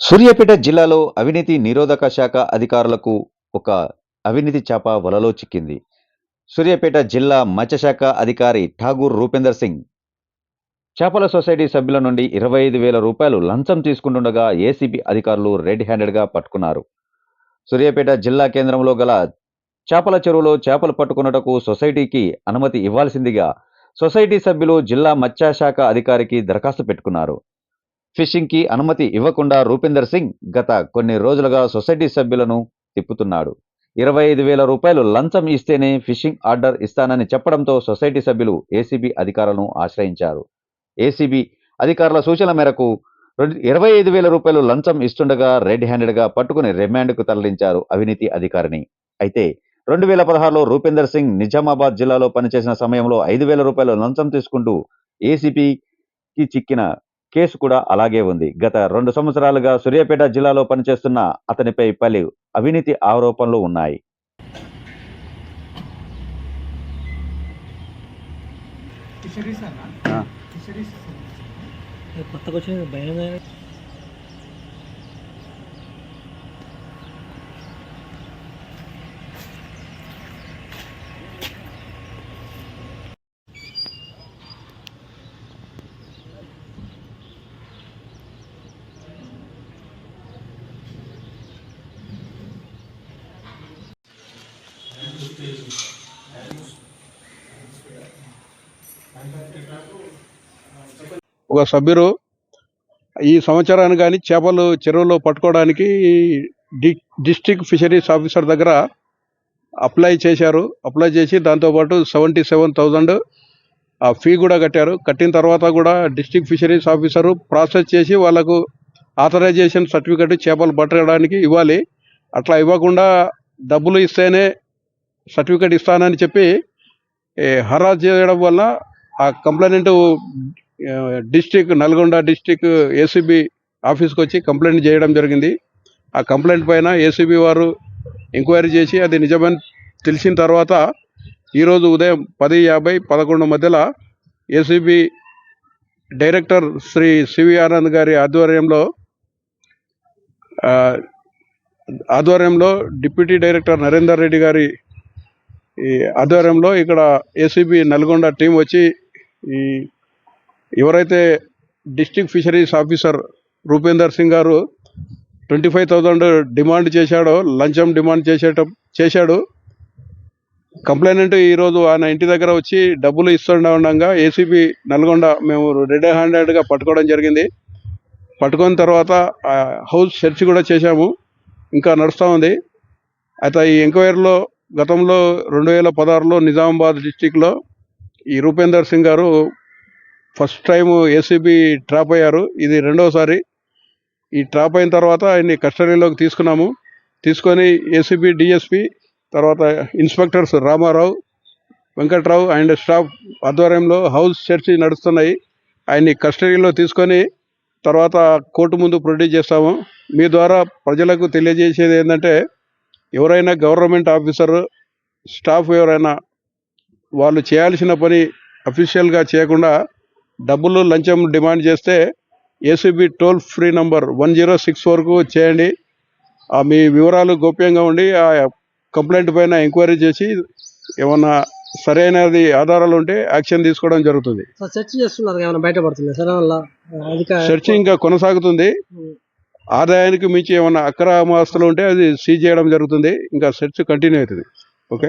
సూర్యాపేట జిల్లాలో అవినీతి నిరోధక శాఖ అధికారులకు ఒక అవినీతి చేప వలలో చిక్కింది. సూర్యాపేట జిల్లా మత్స్యశాఖ అధికారి ఠాగూర్ రూపేందర్ సింగ్ చేపల సొసైటీ సభ్యుల నుండి ఇరవై ఐదు వేల రూపాయలు లంచం తీసుకుంటుండగా ఏసీబీ అధికారులు రెడ్ హ్యాండెడ్గా పట్టుకున్నారు. సూర్యాపేట జిల్లా కేంద్రంలో గల చేపల చెరువులో చేపలు పట్టుకున్నటకు సొసైటీకి అనుమతి ఇవ్వాల్సిందిగా సొసైటీ సభ్యులు జిల్లా మత్స్యశాఖ అధికారికి దరఖాస్తు పెట్టుకున్నారు. ఫిషింగ్కి అనుమతి ఇవ్వకుండా రూపేందర్ సింగ్ గత కొన్ని రోజులుగా సొసైటీ సభ్యులను తిప్పుతున్నాడు. ఇరవై ఐదు వేల రూపాయలు లంచం ఇస్తేనే ఫిషింగ్ ఆర్డర్ ఇస్తానని చెప్పడంతో సొసైటీ సభ్యులు ఏసీబీ అధికారులను ఆశ్రయించారు. ఏసీబీ అధికారుల సూచన మేరకు రెండు- ఇరవై ఐదు వేల రూపాయలు లంచం ఇస్తుండగా రెడ్ హ్యాండెడ్గా పట్టుకుని రిమాండ్కు తరలించారు అవినీతి అధికారిని. అయితే రెండు వేల పదహారులో రూపేందర్ సింగ్ నిజామాబాద్ జిల్లాలో పనిచేసిన సమయంలో ఐదు వేల రూపాయలు లంచం తీసుకుంటూ ఏసీపీకి చిక్కిన కేసు కూడా అలాగే ఉంది. గత రెండు సంవత్సరాలుగా సూర్యాపేట జిల్లాలో పనిచేస్తున్న అతనిపై పలు అవినీతి ఆరోపణలు ఉన్నాయి. కొత్తగా వచ్చిన ఒక సభ్యురు ఈ సంవత్సరాన్ని కానీ చేపలు చెరువులో పట్టుకోవడానికి డి డిస్టిక్ ఫిషరీస్ ఆఫీసర్ దగ్గర అప్లై చేశారు. అప్లై చేసి దాంతోపాటు సెవెంటీ సెవెన్ థౌజండ్ ఆ ఫీ కూడా కట్టారు. కట్టిన తర్వాత కూడా డిస్టిక్ ఫిషరీస్ ఆఫీసరు ప్రాసెస్ చేసి వాళ్ళకు ఆథరైజేషన్ సర్టిఫికెట్ చేపలు పట్టడానికి ఇవ్వాలి. అట్లా ఇవ్వకుండా డబ్బులు ఇస్తేనే సర్టిఫికెట్ ఇస్తానని చెప్పి హరాజ్ చేయడం వల్ల ఆ complaint district Nalgonda district ACB ఆఫీస్కి వచ్చి కంప్లైంట్ చేయడం జరిగింది. ఆ కంప్లైంట్ పైన ఏసీబీ వారు ఎంక్వైరీ చేసి అది నిజమని తెలిసిన తర్వాత ఈరోజు ఉదయం పది యాభై పదకొండు మధ్యలో ACB director Shri CV Anand గారి ఆధ్వర్యంలో ఆధ్వర్యంలో డిప్యూటీ డైరెక్టర్ నరేందర్ రెడ్డి గారి ఈ ఆధ్వర్యంలో ఇక్కడ ఏసీబీ నల్గొండ టీం వచ్చి ఈ ఎవరైతే district fisheries officer Rupender Singh గారు ట్వంటీ ఫైవ్ థౌజండ్ డిమాండ్ చేశాడో లంచం డిమాండ్ చేసేట చేశాడు. కంప్లైనెంట్ ఈరోజు ఆయన ఇంటి దగ్గర వచ్చి డబ్బులు ఇస్తుండ ఉండగా ఏసీబీ నల్గొండ మేము రెడ్ హ్యాండెడ్గా పట్టుకోవడం జరిగింది. పట్టుకున్న తర్వాత హౌస్ సెర్చ్ కూడా చేశాము. ఇంకా నడుస్తూ ఉంది. అయితే ఈ ఎంక్వైరీలో గతంలో రెండు వేల పదహారులో నిజామాబాద్ డిస్టిక్లో ఈ రూపేందర్ సింగ్ గారు ఫస్ట్ టైం ఏసీబీ ట్రాప్ అయ్యారు. ఇది రెండవసారి ఈ ట్రాప్ అయిన తర్వాత ఆయన్ని కస్టడీలోకి తీసుకున్నాము. తీసుకొని ఏసీబీ డిఎస్పి తర్వాత inspectors Ramarao Venkatrao and staff ఆధ్వర్యంలో హౌస్ చర్చి నడుస్తున్నాయి. ఆయన్ని కస్టడీలో తీసుకొని తర్వాత కోర్టు ముందు ప్రొడ్యూస్ చేస్తాము. మీ ద్వారా ప్రజలకు తెలియజేసేది ఏంటంటే ఎవరైనా గవర్నమెంట్ ఆఫీసర్ స్టాఫ్ ఎవరైనా వాళ్ళు చేయాల్సిన పని అఫీషియల్గా చేయకుండా డబ్బులు లంచం డిమాండ్ చేస్తే ACB toll free number one zero six ఫోర్కు చేయండి. ఆ మీ వివరాలు గోప్యంగా ఉండి ఆ కంప్లైంట్ పైన ఎంక్వైరీ చేసి ఏమన్నా సరైనది ఆధారాలు ఉంటే యాక్షన్ తీసుకోవడం జరుగుతుంది. సార్ సెర్చ్ ఇంకా కొనసాగుతుంది. ఆదాయానికి మించి ఏమన్నా అక్రమ ఆస్తులు ఉంటే అది సీజ్ చేయడం జరుగుతుంది. ఇంకా సెర్చ్ కంటిన్యూ అవుతుంది. ఓకే?